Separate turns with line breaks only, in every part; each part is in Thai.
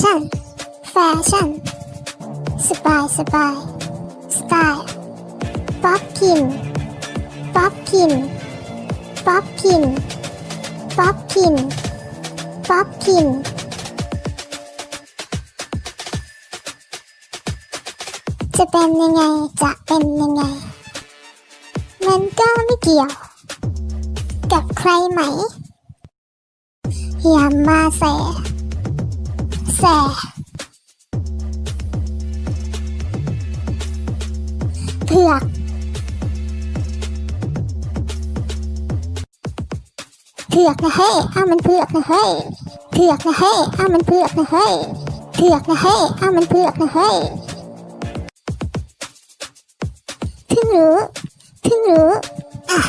ชั่น แฟชั่น สบายสบายสไตล์ป๊อปกินป๊อปกินป๊อปกินป๊อปกินป๊อปกินจะเป็นยังไง จะเป็นยังไง มันก็ไม่เกี่ยว กับใครไหม อย่ามาแส สเผือกเผือกนะเฮ้ยอ้ามันเผือกนะเฮ้ยเผือกนะเฮ้ยอ้ามันเผือกนะเฮ้ยเผือกนะเฮ้ยอ้ามันเผือกนะเฮ้ยเพิ่งรู้เพิ่งรู้อะ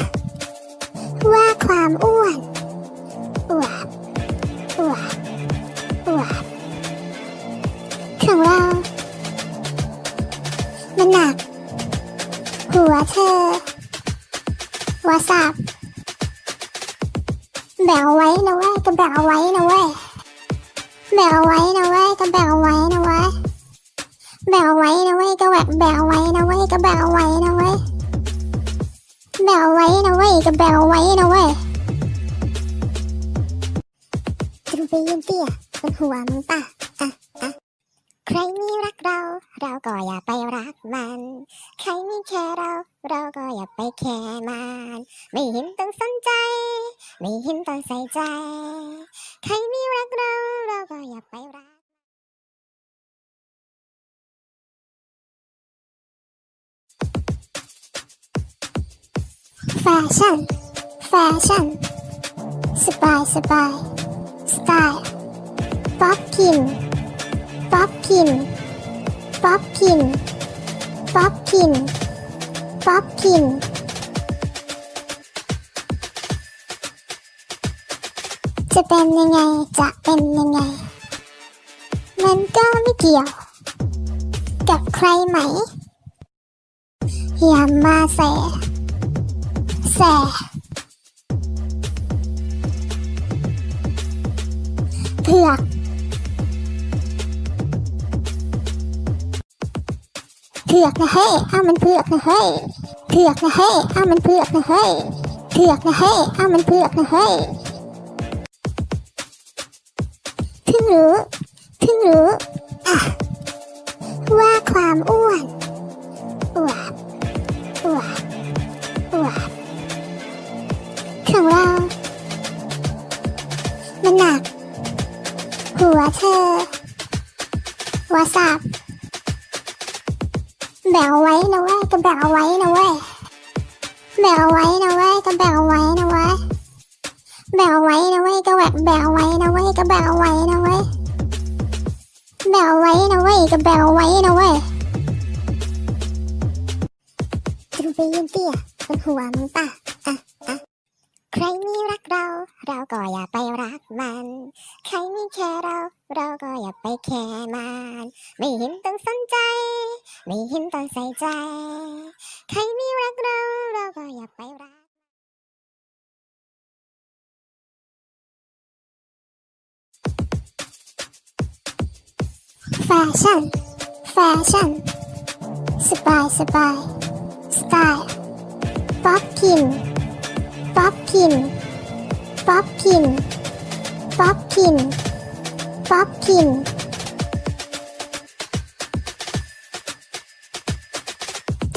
ว่าความอ้วน นหนัก หัวเธอวาสับแบกเอาไว้นะเว้ยก็แบกเอาไว้นะเว้ยแบกเอาไว้นะเว้ยก็แบกเอาไว้นะเว้ยแบกเอาไว้นะเว้ยก็แบกแบกเอาไว้นะเว้ยก็แบกเอาไว้นะเว้ยแบกเอาไว้นะเว้ยก็แบกเอาไว้นะเว้ยจะไปยืนเตี้ยบนหัวมึงป่ะอะอะ ใครม่รักเรา เราก็อย่าไปรักมัน ใครม่แคร์เรา เราก็อย่าไปแคร์มัน ไม่เห็นต้องสนใจ ไม่เห็นต้องใส่ใจ ใครม่รักเรา เราก็อย่าไปรักแฟชั่น แฟชั่น สบายสบาย สไตล์ ป๊อปกิน ป๊อปกินป๊อปกินป๊อปกินป๊อปกินจะเป็นยังไง จะเป็นยังไง มันก็ไม่เกี่ยว กับใครไหม อย่ามาแส แส เผือก เผือกนะเฮ้ยอ้ามันเผือกนะเฮ้ยเผือกนะเฮ้ยอ้ามันเผือกนะเฮ้ยเผือกนะเฮ้ยอ้ามันเผือกนะเฮ้ยเพิ่งรู้เพิ่งรู้อะว่าความอ้วนอวบอวบอวบของเรา มันหนัก หัวเธอวาสับ แบกเอาไว้นะเว้ยก็แบกเอาไว้นะเว้ยแบกเอาไว้นะเว้ยก็แบกเอาไว้นะเว้ยแบกเอาไว้นะเว้ยก็แบกแบกเอาไว้นะเว้ยก็แบกเอาไว้นะเว้ยแบกเอาไว้นะเว้ยก็แบกเอาไว้นะเว้ยจะไปยืนเตี้ยบนหัวมึงป่ะ ใครไม่รักเรา เราก็อย่าไปรักมัน ใครไม่แคร์เรา เราก็อย่าไปแคร์มัน ไม่เห็นต้องสนใจ ไม่เห็นต้องใส่ใจ ใครไม่รักเรา เราก็อย่าไปรัก แฟชั่น แฟชั่น สบายสบาย สไตล์ ป๊อปกิน ป๊อปกินป๊อปกินป๊อปกินป๊อปกิน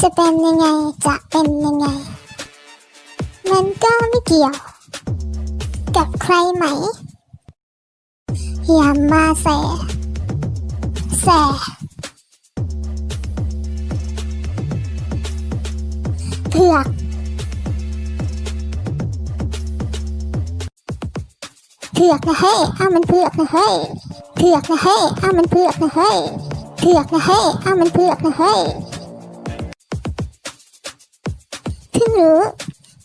จะเป็นยังไง จะเป็นยังไง มันก็ไม่เกี่ยว กับใครไหม อย่ามาแสแสเผือก เผือกนะเฮ้ยอ้ามันเผือกนะเฮ้เผือกนะเฮ้ยอ้ามันเผือกนะเฮ้เผือกนะเฮ้ยอ้ามันเผือกนะเฮ้เพิ่งรู้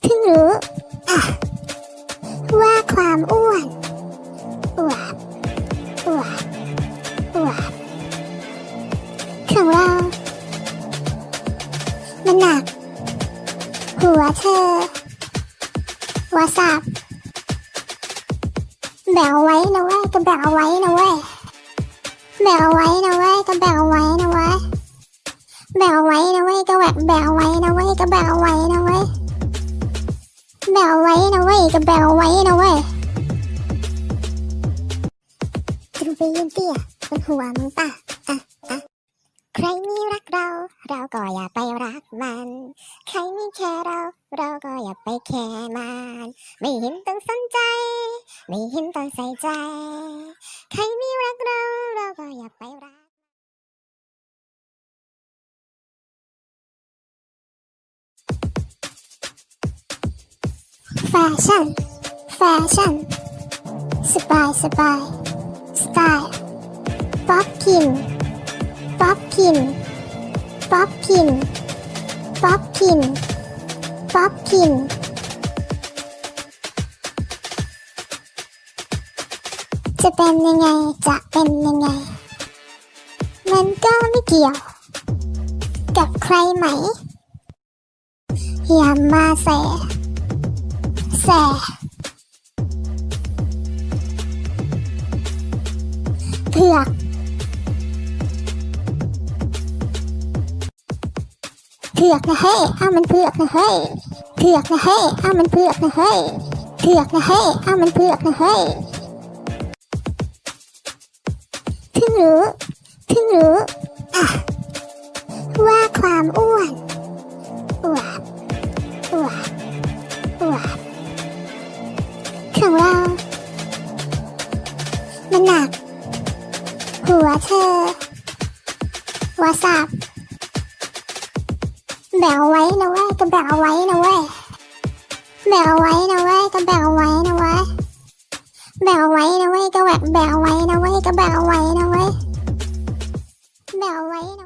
เพิ่งรู้อะว่าความอ้วนอวบอวบอวบของเรา มันหนัก หัวเธอวาสับ แบกเอาไว้นะเว้ยก็แบกเอาไว้นะเว้ยแบกเอาไว้นะเว้ยก็แบกเอาไว้นะเว้ยแบกเอาไว้นะเว้ยก็แบกแบกเอาไว้นะเว้ยก็แบกเอาไว้นะเว้ยแบกเอาไว้นะเว้ยก็แบกเอาไว้นะเว้ยจะไปยืนเตี้ยบนหัวมึงป่ะอะอะ ใครไม่รักเรา เราก็อย่าไปรักมัน ใครไม่แคร์เรา เราก็อย่าไปแคร์มัน ไม่เห็นต้องสนใจ ไม่เห็นต้องใส่ใจ ใครไม่รักเรา เราก็อย่าไปรักแฟชั่น แฟชั่น สบายสบาย สไตล์ ป๊อปกิน ป๊อปกินป๊อปกินป๊อปกินป๊อปกินจะเป็นยังไง จะเป็นยังไง มันก็ไม่เกี่ยว กับใครไหม อย่ามาแส แส เผือก ผือกนะเฮ้ยอ้ามันเผือกนะเฮ้ยเผือกนะเฮ้ยอ้ามันเผือกนะเฮ้ยเผือกนะเฮ้ยอ้ามันเผือกนะเฮ้ยเพิ่งรู้เพิ่งรู้อะว่าความอ้วนอวบอวบอวบของเรา มันหนัก หัวเธอวาสับ แบ่งเอาไว้นะเว้ยก็แบ่งเอาไว้นะเว้ยแบ่งเอาไว้นะเว้ยก็แบ่งเอาไว้นะเว้ยแบ่งเอาไว้นะเว้ยก็แบกแบกเอาไว้นะเว้ยก็แบ่งเอาไว้นะเว้ยแบ่งเอาไว้นะ